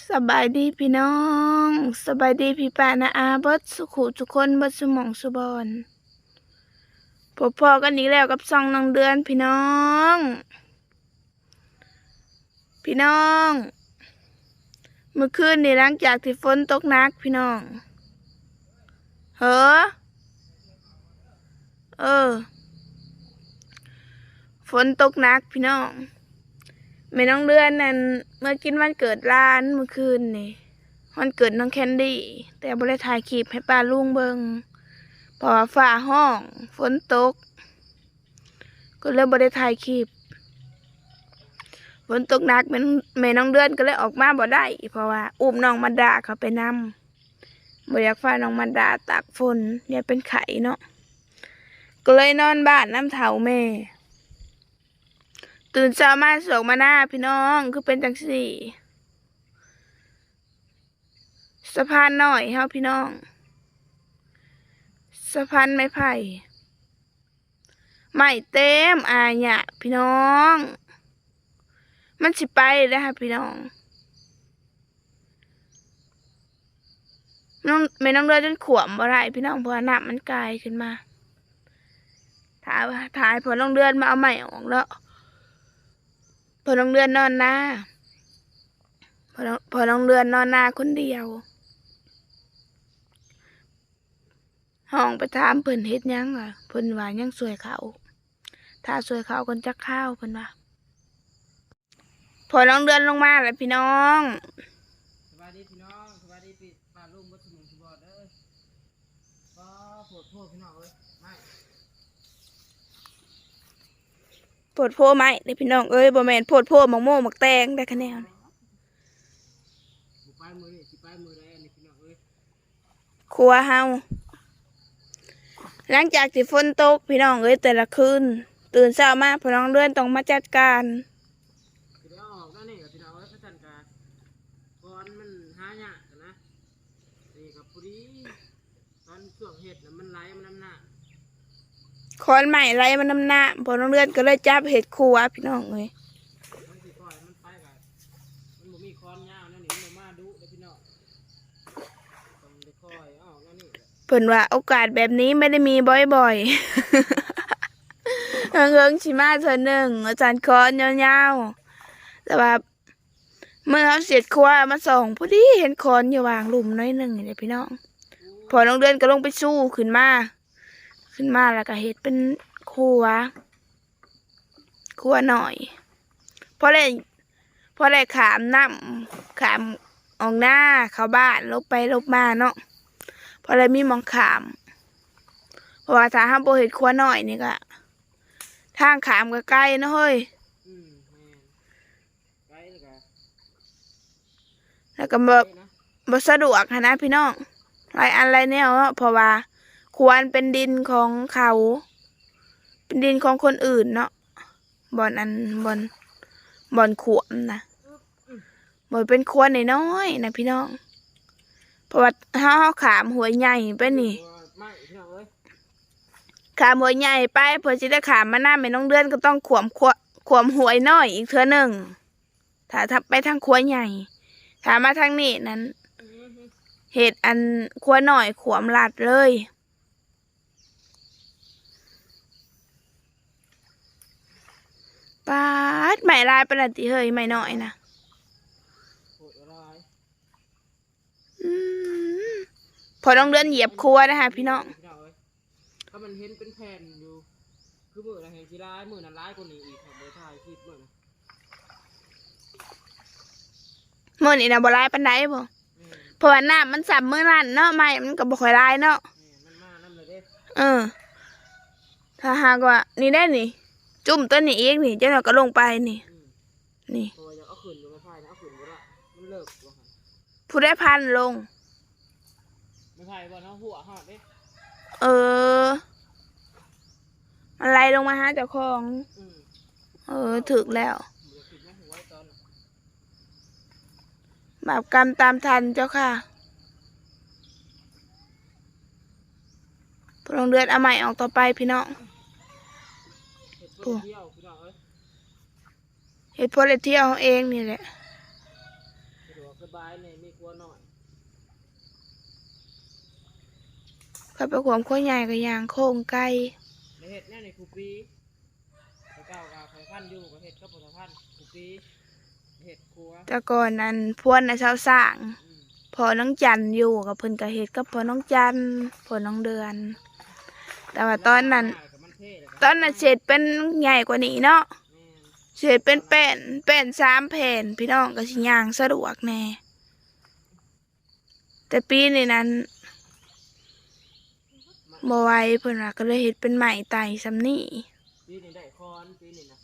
สบายดีพี่น้องสบายดีพี่ป้านะอาบดสุขุทุกคนบดสมองสุบอนพบพอกันอีกแล้วกับซองน้องเดือนพี่น้อง พี่น้อง เมื่อคืนนี่หลังจากที่ฝนตกหนักพี่น้องเหรอเออ ฝนตกหนักพี่น้อง แม่น้องเดือนนั่นเมื่อกินวันเกิดร้านเมื่อคืนนี่วันเกิดน้องแคนดี้ แต่บ่ได้ถ่ายคลิปให้ป้าลุงเบิงเพราะว่าฟ้าห้อง ฝนตก ก็เลยบ่ได้ถ่ายคลิปฝนตกหนักแม่นแม่น้องเดือนก็เลยออกมาบ่ได้ เพราะว่าอุ้มน้องมันดาเขาไปนำบ่อยากฟ้าน้องมันดาตากฝนเนี่ยเป็นไข่เนาะก็เลยนอนบ้านน้ำเถาแม่ ตื่นเช้ามาสวกมาหน้าพี่น้องคือเป็นจังสี่สะพานหน่อยเฮาพี่น้องสะพานไม้ไผ่ไม้เต็มอาญะพี่น้อง มันสิไปเลยค่ะพี่น้องน้องไม่น้องเรือจนขวมบ่ไรพี่น้องเพราะน้ำมันกลายขึ้นมาถ่ายว่าถ่ายพอน้องเดือนมาเอาใหม่ออกแล้ว พอน้องเดือนนอนหน้าพอน้องพอน้องเดือนนอนหน้าคนเดียวห้องไปถามเพิ่นเฮ็ดยังอะเพิ่นว่ายังสวยเขาถ้าสวยเขาคนจักข้าวเพิ่นว่าพอน้องเดือนลงมาแล้วพี่น้องสวัสดีพี่น้องสวัสดีพี่ป้าลุงวัดสมุนสบอดเด้อก็โปรดโทษพี่น้องเอ้ยไม่ โพดโพไหมเด้อพี่น้องเอ้ยบ่แมนโพดโพหมักโม่หมักแตงได้คะแนนบุไปมือนี่สิไปมือใดอันนี้พี่น้องเอ้ยครัวเฮาหลังจากที่ฝนตกพี่น้องเอ้ยแต่ละคืนตื่นเช้ามาพอน้องเดือนต้องมาจัดการคือเดี๋ยวเอาออกแล้วนี่กับพี่น้อเอ้ยพระจันทร์กาก่อนมันหายากกันนะนี่กับพอดีตอนช่วงเห็ดมันไหลมันน้ำหนัก คอนใหม่ไรมันน้ำหน้าพอน้องเดือนก็เลยจับเห็ดครัวพี่น้องเลยเด้อพี่น้องต้องได้คอยเอาออกแล้วนี่แหละเพิ่นว่าโอกาสแบบนี้ไม่ได้มีบ่อยๆเอิงๆชิมาเธอหนึ่งอาจารย์คอนยาวๆแต่ว่าเมื่อเขาเสร็จครัวมาส่องพอดีเห็นคอนอยู่วางหลุมน้อยหนึ่งนี่แหละพี่น้อง พอน้องเดือนก็ลงไปสู้ขึ้นมา ขึ้นมาแล้วก็เห็ดเป็นครัวครัวหน่อยพอได้พอได้ขามน้ำขามออกหน้าเข้าบ้านลบไปลบมาเนาะพอได้มีหมองขามเพราะว่าถ้าห้ามโบเห็ดครัวหน่อยนี่ก็ทางขามก็ใกล้เนาะเฮ้ยอืมแม่นไกลแล้วก็แล้วก็บ่ไกลนะบ่สะดวกหั้นนะพี่น้องหลายอันหลายแนวเนาะเพราะว่า ควรเป็นดินของเขา เป็นดินของคนอื่นเนาะบ่อนอันบ่อนบ่อนขวมนะบ่อนเป็นควรน้อยๆนะพี่น้องเพราะว่าเฮาเฮาขามหัวใหญ่ไปนี่ขามหัวใหญ่ไปเพื่อจะได้ขามมาหน้าแม่น้องเดือนก็ต้องขวมขวขวมหัวน้อยอีกเทื่อหนึ่งถ้าทับไปทางขวใหญ่ถ้ามาทางนี้นั้นเหตุอันขวหน่อยขวมหลัดเลย ปาดใหม่ลายประหลัดติเฮยใหม่น้อยนะโหดอะไรอืมพอต้องเดือนเหยียบครัวนะคะพี่น้องถ้ามันเห็นเป็นแผ่นอยู่ คือมือนะเห็นสีร้ายมือนั้นร้ายกว่านี้อีกครับเบอร์ถ่ายคลิปมือนะเมื่อนี่นะบ่ลายปันไดบ่แม่นเพราะว่าน้ำมันสับเมื่อนั้นเนาะใหม่มันก็บ่ค่อยลายเนาะเลยเด้เออ ถ้าหากว่านี่ได้นี่ จุ่มตัวนี้อีกนี่เจ้าหน่อยก็ลงไปนี่อืมนี่เพราะว่าอยากเอาขืนอยู่ไม่พายนะเอาขืนบ่ได้มันเลิกว่ะค่ะผู้ได้พันลง ไม่พายบ่เนาะหัวหอดเด้เออมันไล่ลงมาหาเจ้าของ อืมเออถึกแล้วเดี๋ยวคิดนะหัวไอ้ตอนน่ะบาปกรรมตามทันเจ้าค่ะพลงเดือนเอาใหม่ออกต่อไปพี่น้อง เห็ดเพื่อเที่ยวพี่น้องเอ้ยเหตุผลเลยเที่ยวเอาเองนี่แหละสะดวกสบายเนี่ยมีครัวหน่อยข้าไปความข้อใหญ่กับยางโค้งไก่ในเห็ดเนี่ยในคูปีไปเก้ากับไข่พันธุ์อยู่กับเห็ดก็ผลิตภัณฑ์คูปีเห็ดครัวแต่ก่อนนั้นพวนนะชาวสร้างอืมพอน้องจันอยู่กับเพิ่นกะเฮ็ดกับพอน้องจันพอน้องเดือน แต่ว่าตอนนั้น กับมันเท่เลยตอนนั้นเสร็จเป็นใหญ่กว่านี้เนาะแม่นเสร็จเป็นแป้นแป้นสามแผ่นพี่น้องก็สิย่างสะดวกแน่แต่ปีนี้นั้นบ่ไหวเพิ่นว่าก็เลยเฮ็ดเป็นใหม่ไต่ซำนี้ปีนี้ได้คอนปีนี้นะ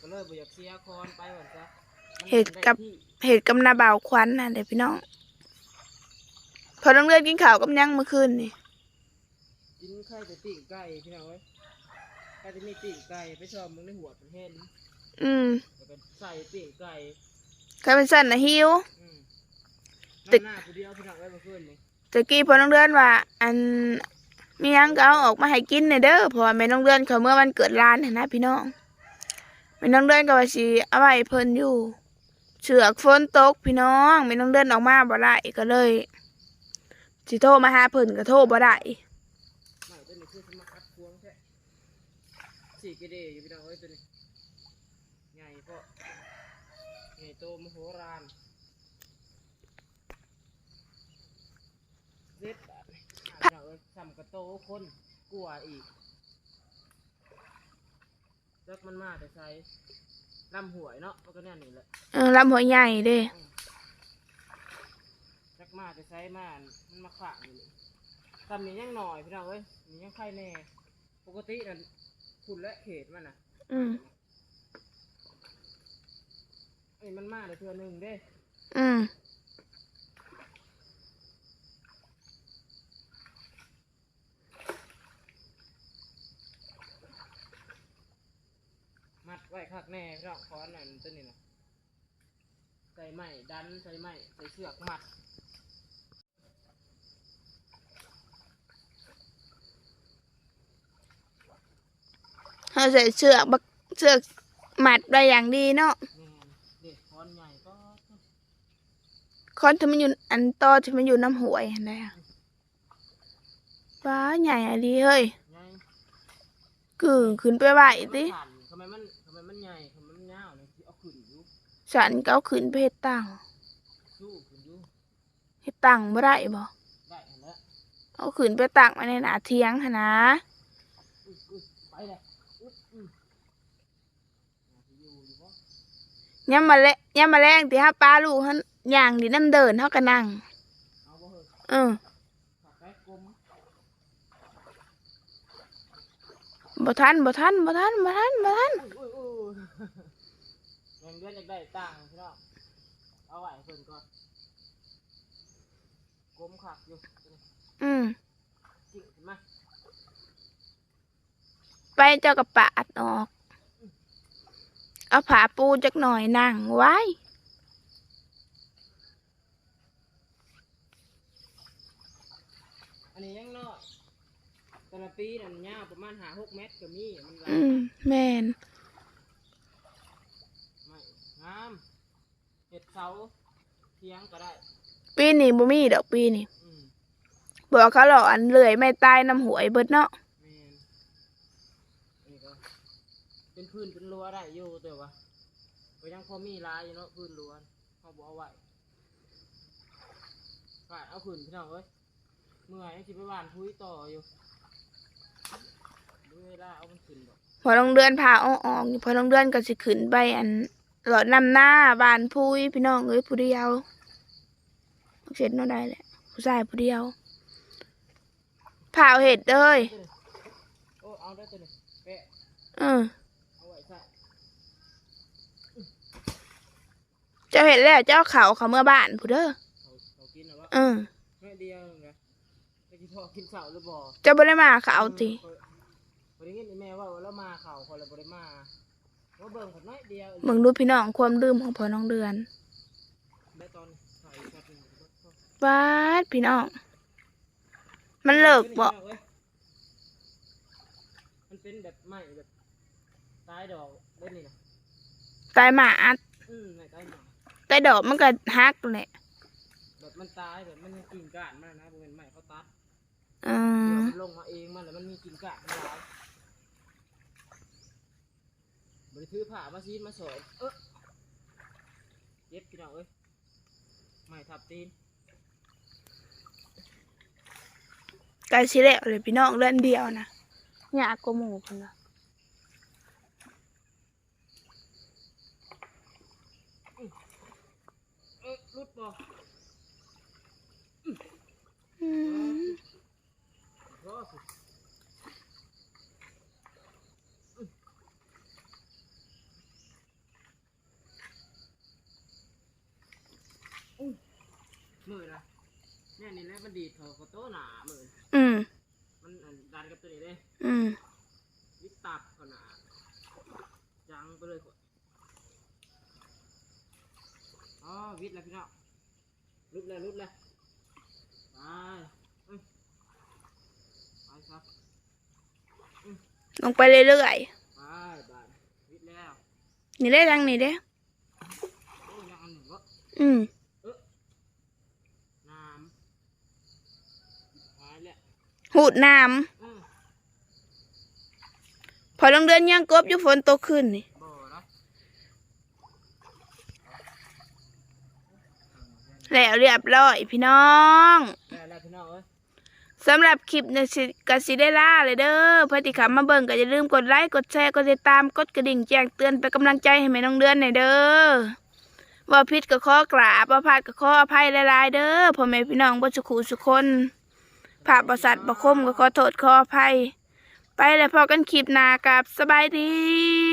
ก็เลยบ่อยากเสียคอนไปหมดซะมันเห็ดกับได้ที่เฮ็ดกับนาบ่าวควันน่ะเด้อพี่น้องพอน้องเลือดกินข้าวกับหยังเมื่อคืนนี่กินไข่แต่ปิ้งไก่พี่น้องเอ้ย ไข่จะมีปิ้งไก่ไปชอบมึงในหัวเป็นเห็นอืมแล้วก็ใส่ปิ้งไก่ใครเป็นสั่นน่ะหิว อืมตึกน้ำหน้าผู้เดียวพี่น้องเอ้ยเมื่อคืนนี่ตะกี้พอน้องเดือนว่า อันมีหยังก็เอาออกมาให้กินหน่อยเด้อเพราะว่าแม่น้องเดือนเขาเมื่อวันเกิดร้านเห็นนะพี่น้องแม่น้องเดือนก็ว่าสิเอาไว้ให้เพิ่นอยู่เสือกฝนตกพี่น้องแม่น้องเดือนออกมาบ่ได้ก็เลยสิโทรมาหาเพิ่นก็โทรบ่ได้ ไม่ตัวนี้คือสมาคัดพวงแท้ สี่กิเดอยู่พี่น้องเอ้ยตัวนี้ใหญ่ก็ใหญ่โตมโหฬารเด็ดบาดนี่พี่น้องเอ้ยซ้ำกระโตคนกลัวอีกจักมันมาแต่ใส่ลำหวยเนาะมันก็แน่นี่แหละเออลำหัวใหญ่เด้จักมาแต่ใส่มามันมาขะอยู่นี่ทำนี่ยังหน่อยพี่น้องเอ้ยนี่ยังไข่แน่ปกตินั่น คุณและเขตมันน่ะอืมไอ้มันมาในเทือหนึ่งเด้อืมมัดไว้คักแน่พี่น้องคอนนั่นตัวนี้นะใส่ไม้ดันใส่ไม้ใส่เชือกมัด เฮา ใส่เสือกบักเสือกหมัดได้อย่างดีเนาะแม่นเด็กคอนใหญ่ก็คอนที่มันอยู่อันตอที่มันอยู่น้ำหวยเห็นได้อะว้าใหญ่อะดีเฮ้ยใหญ่กึ่งขึ้นไปไหวติสั่นทำไมมันทำไมมันใหญ่ทำไมมันยาวเนี่ยที่เอาขึ้นอยู่ฉันก็เอาขึ้นไปเฮ็ดตังสู้ขึ้นอยู่เฮ็ดตังบ่ได้บ่ได้เห็นแล้วเอาขึ้นไปตักไว้ในหน้าเทียงหั่นนะ อุ้ยอุ้ยไปเลยอุ้ยอุ้ยน่าจะอยู่อยู่ปะ ยามมาแลยามมาแรงที่ฮาป้าลูกหั่นย่างดิน้ำเดินเฮาก็นั่งเอาบ่เหอะเออขับไปกลมบ่ทันบ่ทันบ่ทันบ่ทันบ่ทันอุ้ยอุ้ยอุ้ยเงินเดือนอยากได้ตังค์พี่น้องเอาไว้ให้เพิ่นก่อนกลมขักอยู่ตัวนี้อืมจิ่งขึ้นมาไปเจ้าก็ปาดออก เอาผ้าปูจักหน่อยนั่งไว้อันนี้ยังน้อยแต่ละปีนั่นยาวประมาณหาหกเมตรก็มีมันหลายอืมแม่นไม่งามเห็ดเสาเทียงก็ได้ปีนี้บ่มีดอกปีนี้อืมบอกเขาหรอกอันเลื่อยไม่ตายน้ำหวยเบิดเนาะ แม่นอันนี้ก็ เป็นพื้นเป็นรั้วได้อยู่แต่ว่าก็ยังพอมีหลายอยู่เนาะพื้นรั้วเขาบอกเอาไว้ฝาดเอาขึ้นพี่น้องเอ้ยเมื่อยยังสิไปหวานพุ้ยต่ออยู่ดูเวลาเอามันขึ้นดอกพอลงเดือนพาอ้อออกพอลงเดือนก็สิขึ้นไปอันหลอดนำหน้าบานพุยพี่น้องเอ้ยผู้เดียวเสร็จเนาะได้แหละผู้ชายผู้เดียวเผาเห็ดเอ้ยตัวนี้โอ้เอาได้ตัวนี้แปะเออ เอาไว้ใส่ เจ้าเห็ดแล้วเจ้าเขาเขาเมื่อบ้านผู้เด้อเขาเขากินหรอวะเออแม่เดียวนะไปกินพ่อกินเสาหรือบ่เจ้าบ่ได้มาเขาติบริเงินแม่ว่าแล้วมาเขาคนละบริมาว่าเบิ่งคนน้อยเดียวมึงดูพี่น้องความลืมของพอน้องเดือนได้ตอนใส่ช็อตหนึ่งวาดพี่น้องมันเลิกบ่มันเป็นแบบใหม่แบบตายดอกเล่นนี่นะตายหมาอัดอืมไม่ตายหมา แต่ดอกมันก็ฮักแหละแบบมันตายแบบมันมีกิ่งก้านมากนะเป็นไม้เขาตัดอืเดี๋ยวมมันลงมาเองมันแล้วมันมีกิ่งก้านมันยาวบริถือผ้ามาซีดมาสอยเออเย็บพี่น้องเอ้ยไม้ทับตีนไก่สิแล้วเลยพี่น้องเล่นเดียวนะยากกว่าหมูพุ่นนะ เออรุด บอืมรอสิอื้อมือนะเนี่ยนี่แหละมันดีดเขาก็โตหนามืออืมมันอันดันกับตัวนี้เลยอืมวิตับขนาดจังไปเลยก่อนอ๋อวิทย์แล้วพี่น้อง รุดแล้วรุดแล้วไปเอ้ยไปครับลงไปเรื่อยไปบานวิทย์แล้วๆนี่ได้ทางนี้เด้โอ้ยังอันหนึ่งวะอืมน้ำหายแล้วหูดน้อืมำพอลงเดือนยังกบอยู่ฝนตกขึ้นนี่ บ่นะ แล้วเรียบร้อยพี่น้องแล้วแล้วพี่น้องเอ้ยสำหรับคลิปเนี่ยสิกสิได้ล่าเลยเด้อเพื่อที่ขับมาเบิ่งก็อย่าลืมกดไลค์กดแชร์กดติดตามกดกระดิ่งแจ้งเตือนเป็นกำลังใจให้แม่น้องเดือนหน่อยเด้อว่าผิดก็ขอกราบว่าพลาดก็ขออภัยหลายๆเด้อพ่อแม่พี่น้องบ่สุขุสุขคนภาพบริษัทบ่คมก็ขอโทษขออภัย ไปแล้วพอกันคลิปหน้ากับสบายดี